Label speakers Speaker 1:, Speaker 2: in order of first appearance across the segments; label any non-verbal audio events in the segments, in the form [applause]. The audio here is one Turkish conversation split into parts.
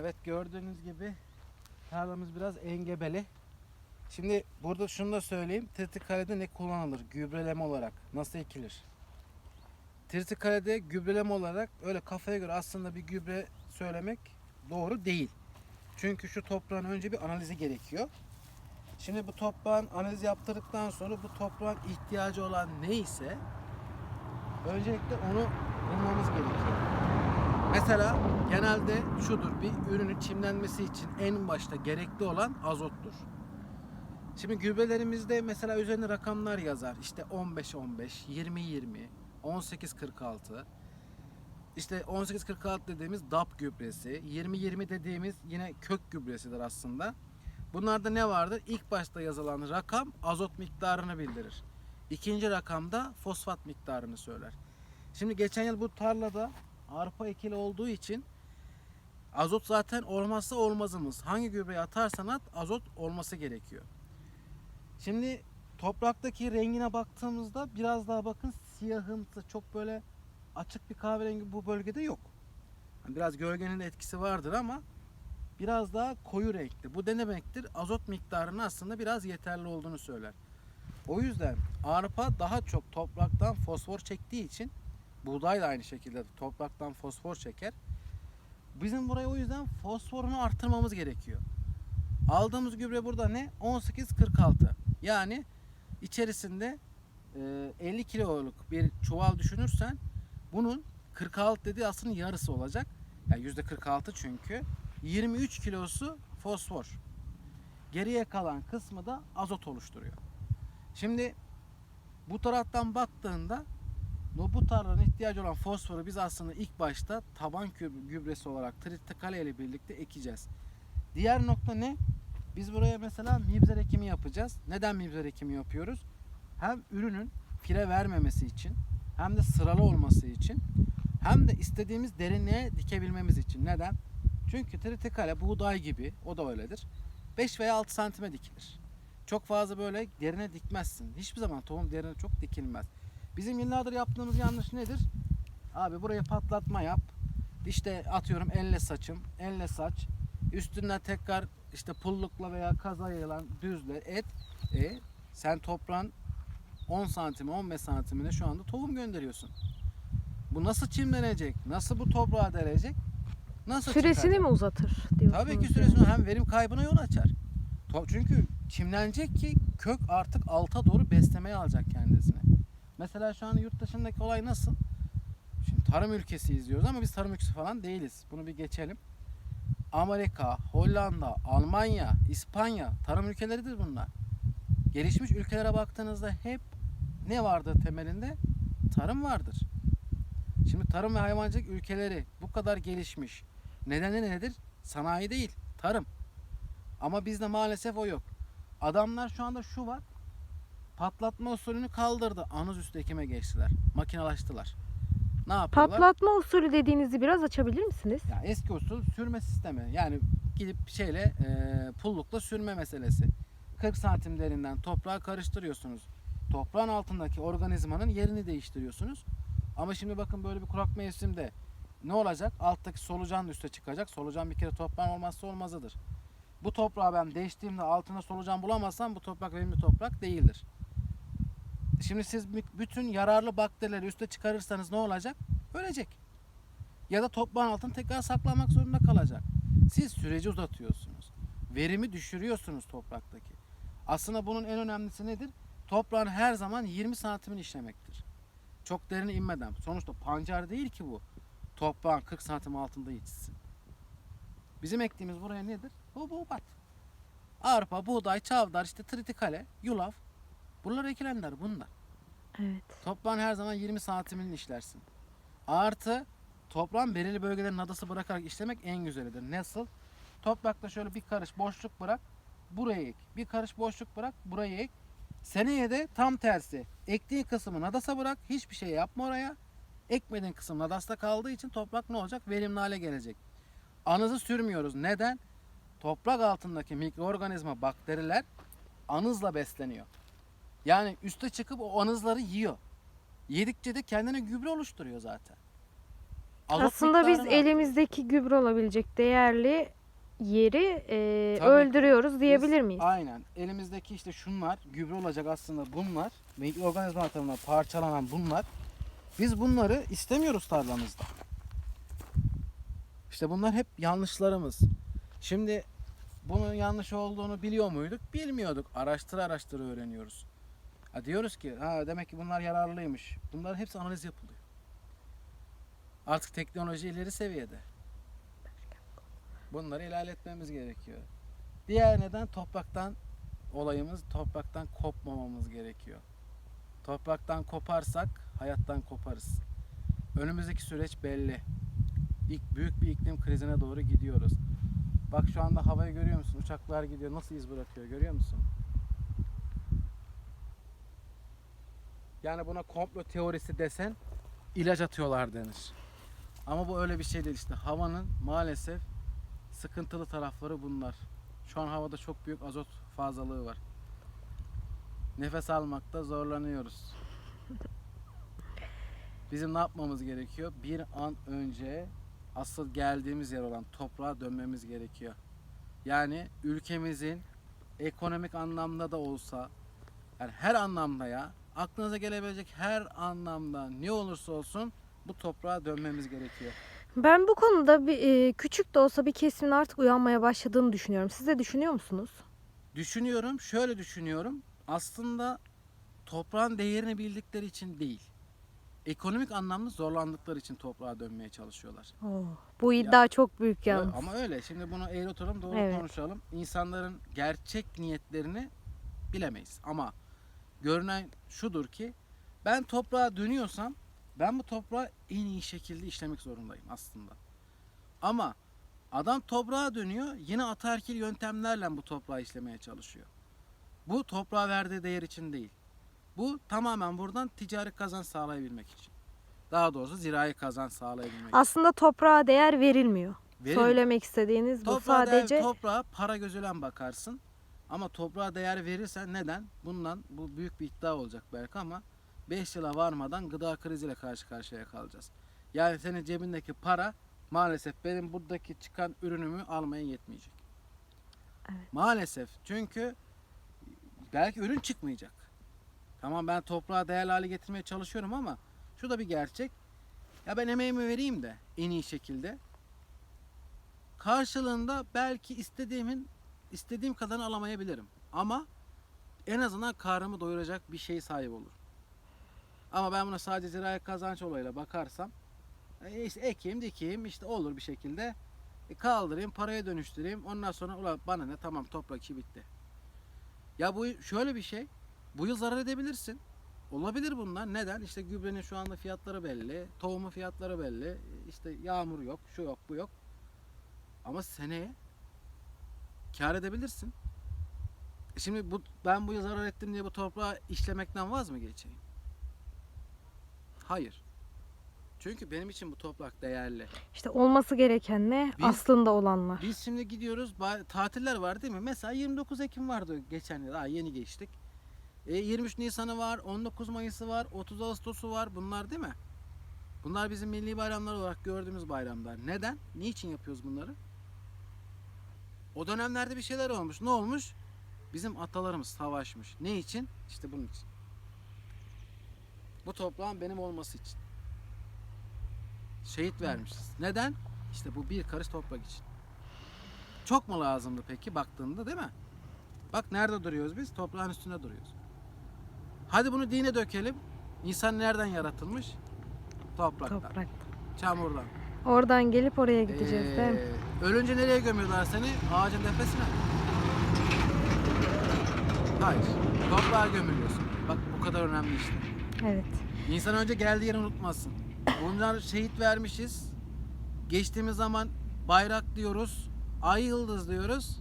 Speaker 1: Evet gördüğünüz gibi tarlamız biraz engebeli. Şimdi burada şunu da söyleyeyim. Tirtikalede ne kullanılır gübreleme olarak? Nasıl ekilir? Tirtikalede gübreleme olarak öyle kafaya göre aslında bir gübre söylemek doğru değil. Çünkü şu toprağın önce bir analizi gerekiyor. Şimdi bu toprağın analiz yaptırdıktan sonra bu toprağın ihtiyacı olan neyse öncelikle onu bulmamız gerekiyor. Mesela genelde şudur bir ürünün çimlenmesi için en başta gerekli olan azottur. Şimdi gübrelerimizde mesela üzerine rakamlar yazar. İşte 15-15, 20-20, 18-46. İşte 18-46 dediğimiz DAP gübresi, 20-20 dediğimiz yine kök gübresidir aslında. Bunlarda ne vardır? İlk başta yazılan rakam azot miktarını bildirir. İkinci rakamda fosfat miktarını söyler. Şimdi geçen yıl bu tarlada arpa ekili olduğu için azot zaten olmazsa olmazımız. Hangi gübreyi atarsan at azot olması gerekiyor. Şimdi topraktaki rengine baktığımızda biraz daha bakın siyahımsı çok böyle açık bir kahverengi bu bölgede yok. Biraz gölgenin etkisi vardır ama biraz daha koyu renkli. Bu ne demektir? Azot miktarının aslında biraz yeterli olduğunu söyler. O yüzden arpa daha çok topraktan fosfor çektiği için buğday da aynı şekilde topraktan fosfor çeker. Bizim buraya o yüzden fosforunu artırmamız gerekiyor. Aldığımız gübre burada ne? 18-46. Yani içerisinde e, 50 kiloluk bir çuval düşünürsen bunun 46 dediği aslında yarısı olacak. Yani %46 çünkü. 23 kilosu fosfor. Geriye kalan kısmı da azot oluşturuyor. Şimdi bu taraftan baktığında bu tarlanın ihtiyacı olan fosforu biz aslında ilk başta taban güb- gübresi olarak tritikale ile birlikte ekeceğiz. Diğer nokta ne? Biz buraya mesela mibzer ekimi yapacağız. Neden mibzer ekimi yapıyoruz? Hem ürünün fire vermemesi için hem de sıralı olması için hem de istediğimiz derinliğe dikebilmemiz için. Neden? Çünkü tritikale buğday gibi o da öyledir. 5 veya 6 santime dikilir. Çok fazla böyle derine dikmezsin. Hiçbir zaman tohum derine çok dikilmez. Bizim yıllardır yaptığımız yanlış nedir? Abi buraya patlatma yap. İşte atıyorum elle saçım, elle saç. Üstünden tekrar işte pullukla veya kazayla düzle et. E sen toprağın 10 santime 15 santimine şu anda tohum gönderiyorsun. Bu nasıl çimlenecek? Nasıl bu toprağa derecek? Nasıl
Speaker 2: Süresini
Speaker 1: çıkacak?
Speaker 2: mi uzatır diyorsunuz?
Speaker 1: Tabii ki
Speaker 2: yani?
Speaker 1: süresini hem verim kaybına yol açar. Çünkü çimlenecek ki kök artık alta doğru beslemeye alacak kendisini. Mesela şu an yurt dışındaki olay nasıl? Şimdi tarım ülkesi izliyoruz ama biz tarım ülkesi falan değiliz. Bunu bir geçelim. Amerika, Hollanda, Almanya, İspanya tarım ülkeleridir bunlar. Gelişmiş ülkelere baktığınızda hep ne vardır temelinde? Tarım vardır. Şimdi tarım ve hayvancılık ülkeleri bu kadar gelişmiş. Nedeni nedir? Sanayi değil, tarım. Ama bizde maalesef o yok. Adamlar şu anda şu var. Patlatma usulünü kaldırdı. Anız üstü ekime geçtiler. Makinalaştılar. Ne yapıyorlar?
Speaker 2: Patlatma usulü dediğinizi biraz açabilir misiniz?
Speaker 1: Ya eski usul sürme sistemi. Yani gidip şeyle e, pullukla sürme meselesi. 40 santim derinden toprağı karıştırıyorsunuz. Toprağın altındaki organizmanın yerini değiştiriyorsunuz. Ama şimdi bakın böyle bir kurak mevsimde ne olacak? Alttaki solucan üste çıkacak. Solucan bir kere toprağın olmazsa olmazıdır. Bu toprağı ben değiştiğimde altına solucan bulamazsam bu toprak verimli toprak değildir. Şimdi siz bü- bütün yararlı bakterileri üste çıkarırsanız ne olacak? Ölecek. Ya da toprağın altını tekrar saklamak zorunda kalacak. Siz süreci uzatıyorsunuz. Verimi düşürüyorsunuz topraktaki. Aslında bunun en önemlisi nedir? Toprağın her zaman 20 santimini işlemektir. Çok derine inmeden. Sonuçta pancar değil ki bu. Toprağın 40 santim altında yetişsin. Bizim ektiğimiz buraya nedir? Bu buğbat. Arpa, buğday, çavdar, işte tritikale, yulaf. Bunlar ekilenler bunlar.
Speaker 2: Evet.
Speaker 1: Toprağın her zaman 20 santimini işlersin. Artı toprağın belirli bölgelerin adası bırakarak işlemek en güzelidir. Nasıl? Toprakta şöyle bir karış boşluk bırak, buraya ek. Bir karış boşluk bırak, buraya ek. Seneye de tam tersi. Ektiğin kısmı nadasa bırak, hiçbir şey yapma oraya. Ekmediğin kısım nadasta kaldığı için toprak ne olacak? Verimli hale gelecek. Anızı sürmüyoruz. Neden? Toprak altındaki mikroorganizma, bakteriler anızla besleniyor. Yani üste çıkıp o anızları yiyor. Yedikçe de kendine gübre oluşturuyor zaten. azot
Speaker 2: Aslında biz
Speaker 1: miktarını
Speaker 2: elimizdeki gübre olabilecek değerli yeri e,
Speaker 1: Tabii.
Speaker 2: öldürüyoruz diyebilir
Speaker 1: Biz-
Speaker 2: miyiz?
Speaker 1: Aynen. Elimizdeki işte şunlar gübre olacak aslında bunlar. Mikroorganizma tarafından parçalanan bunlar. Biz bunları istemiyoruz tarlamızda. İşte bunlar hep yanlışlarımız. Şimdi bunun yanlış olduğunu biliyor muyduk? Bilmiyorduk. Araştıra araştıra öğreniyoruz. Ha diyoruz ki ha demek ki bunlar yararlıymış. Bunların hepsi analiz yapılıyor. Artık teknoloji ileri seviyede. Bunları ilerletmemiz gerekiyor. Diğer neden topraktan olayımız topraktan kopmamamız gerekiyor. Topraktan koparsak hayattan koparız. Önümüzdeki süreç belli. İlk büyük bir iklim krizine doğru gidiyoruz. Bak şu anda havayı görüyor musun? Uçaklar gidiyor. Nasıl iz bırakıyor görüyor musun? Yani buna komplo teorisi desen ilaç atıyorlar denir. Ama bu öyle bir şey değil işte. Havanın maalesef sıkıntılı tarafları bunlar. Şu an havada çok büyük azot fazlalığı var. Nefes almakta zorlanıyoruz. Bizim ne yapmamız gerekiyor? Bir an önce asıl geldiğimiz yer olan toprağa dönmemiz gerekiyor. Yani ülkemizin ekonomik anlamda da olsa yani her anlamda ya aklınıza gelebilecek her anlamda ne olursa olsun bu toprağa dönmemiz gerekiyor.
Speaker 2: Ben bu konuda bir, e, küçük de olsa bir kesimin artık uyanmaya başladığını düşünüyorum. Siz de düşünüyor musunuz?
Speaker 1: Düşünüyorum, şöyle düşünüyorum. Aslında toprağın değerini bildikleri için değil. Ekonomik anlamda zorlandıkları için toprağa dönmeye çalışıyorlar.
Speaker 2: Oh, bu iddia çok büyük yalnız.
Speaker 1: Ama öyle. Şimdi bunu eğri oturalım, doğru
Speaker 2: Evet.
Speaker 1: konuşalım. İnsanların gerçek niyetlerini bilemeyiz. Ama görünen şudur ki ben toprağa dönüyorsam ben bu toprağı en iyi şekilde işlemek zorundayım aslında. Ama adam toprağa dönüyor yine ataerkil yöntemlerle bu toprağı işlemeye çalışıyor. Bu toprağa verdiği değer için değil. Bu tamamen buradan ticari kazanç sağlayabilmek için. Daha doğrusu zirai kazanç sağlayabilmek için.
Speaker 2: Aslında toprağa değer verilmiyor.
Speaker 1: Verin-
Speaker 2: Söylemek istediğiniz bu
Speaker 1: Toprağa
Speaker 2: sadece
Speaker 1: değer, toprağa para gözüyle bakarsın. Ama toprağa değer verirsen neden? Bundan bu büyük bir iddia olacak belki ama 5 yıla varmadan gıda kriziyle karşı karşıya kalacağız. Yani senin cebindeki para maalesef benim buradaki çıkan ürünümü almaya yetmeyecek.
Speaker 2: Evet.
Speaker 1: Maalesef çünkü belki ürün çıkmayacak. Tamam ben toprağa değerli hale getirmeye çalışıyorum ama şu da bir gerçek. Ya ben emeğimi vereyim de en iyi şekilde karşılığında belki istediğimin istediğim kadarını alamayabilirim. Ama en azından karnımı doyuracak bir şey sahip olur. Ama ben buna sadece zirai kazanç olayıyla bakarsam e, işte ekeyim dikeyim işte olur bir şekilde e, kaldırayım paraya dönüştüreyim ondan sonra ulan bana ne tamam toprak işi bitti. Ya bu şöyle bir şey bu yıl zarar edebilirsin. Olabilir bunlar. Neden? İşte gübrenin şu anda fiyatları belli. Tohumu fiyatları belli. işte yağmur yok, şu yok, bu yok. Ama seneye kar edebilirsin. E şimdi bu ben bu yıl zarar ettim diye bu toprağı işlemekten vaz mı geçeyim? Hayır. Çünkü benim için bu toprak değerli.
Speaker 2: işte olması gereken ne?
Speaker 1: Biz-
Speaker 2: Aslında olanlar.
Speaker 1: Biz şimdi gidiyoruz tatiller var değil mi? Mesela 29 Ekim vardı geçen yıl. Daha yeni geçtik. E, 23 Nisan'ı var, 19 Mayıs'ı var, 30 Ağustos'u var. Bunlar değil mi? Bunlar bizim milli bayramlar olarak gördüğümüz bayramlar. Neden? Niçin yapıyoruz bunları? O dönemlerde bir şeyler olmuş. Ne olmuş? Bizim atalarımız savaşmış. Ne için? İşte bunun için. Bu toprağın benim olması için. Şehit vermişiz. Neden? İşte bu bir karış toprak için. Çok mu lazımdı peki baktığında değil mi? Bak nerede duruyoruz biz? Toprağın üstünde duruyoruz. Hadi bunu dine dökelim. İnsan nereden yaratılmış? Topraktan,
Speaker 2: Toprakta.
Speaker 1: çamurdan.
Speaker 2: Oradan gelip oraya gideceğiz değil mi?
Speaker 1: Ee, ölünce nereye gömüyorlar seni? Ağacın tepesine. Hayır. Toprağa gömülüyorsun. Bak bu kadar önemli işte.
Speaker 2: Evet.
Speaker 1: İnsan önce geldiği yeri unutmasın. Bunlar şehit vermişiz. Geçtiğimiz zaman bayrak diyoruz. Ay yıldız diyoruz.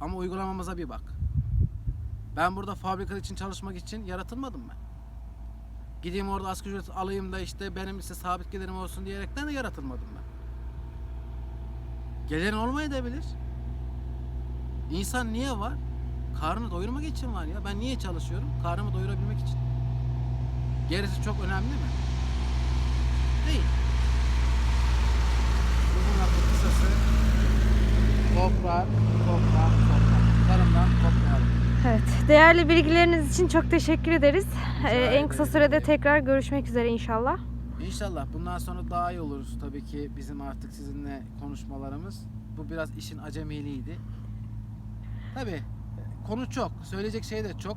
Speaker 1: Ama uygulamamıza bir bak. Ben burada fabrika için çalışmak için yaratılmadım ben. Gideyim orada asgari ücret alayım da işte benim işte sabit gelirim olsun diyerekten de yaratılmadım ben. Gelen olmayabilir. İnsan niye var? Karnını doyurmak için var ya. Ben niye çalışıyorum? Karnımı doyurabilmek için. Gerisi çok önemli mi? Değil. Uzun lafın kısası toprak, toprak, toprak. Tarımdan toplayalım.
Speaker 2: Evet. Değerli bilgileriniz için çok teşekkür ederiz. Ee, en kısa sürede tekrar görüşmek üzere inşallah.
Speaker 1: İnşallah bundan sonra daha iyi oluruz. Tabii ki bizim artık sizinle konuşmalarımız. Bu biraz işin acemiliğiydi. Tabii konu çok. Söyleyecek şey de çok.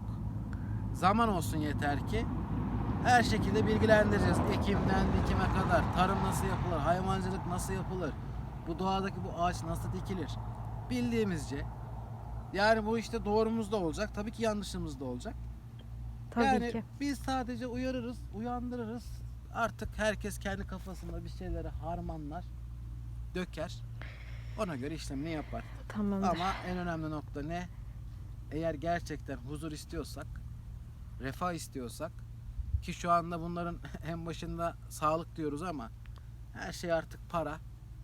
Speaker 1: Zaman olsun yeter ki. Her şekilde bilgilendireceğiz. Ekimden dikime kadar. Tarım nasıl yapılır? Hayvancılık nasıl yapılır? Bu doğadaki bu ağaç nasıl dikilir? Bildiğimizce. Yani bu işte doğrumuz da olacak. Tabii ki yanlışımız da olacak.
Speaker 2: Tabii
Speaker 1: yani
Speaker 2: ki.
Speaker 1: biz sadece uyarırız, uyandırırız. Artık herkes kendi kafasında bir şeyleri harmanlar, döker. Ona göre işlemini yapar.
Speaker 2: Tamamdır.
Speaker 1: Ama en önemli nokta ne? Eğer gerçekten huzur istiyorsak, refah istiyorsak ki şu anda bunların [laughs] en başında sağlık diyoruz ama her şey artık para.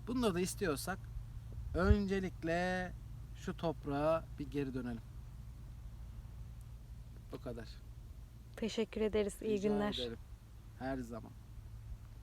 Speaker 1: Bunları da istiyorsak öncelikle şu toprağa bir geri dönelim. O kadar.
Speaker 2: Teşekkür ederiz. İyi
Speaker 1: Rica
Speaker 2: günler.
Speaker 1: ederim. Her zaman.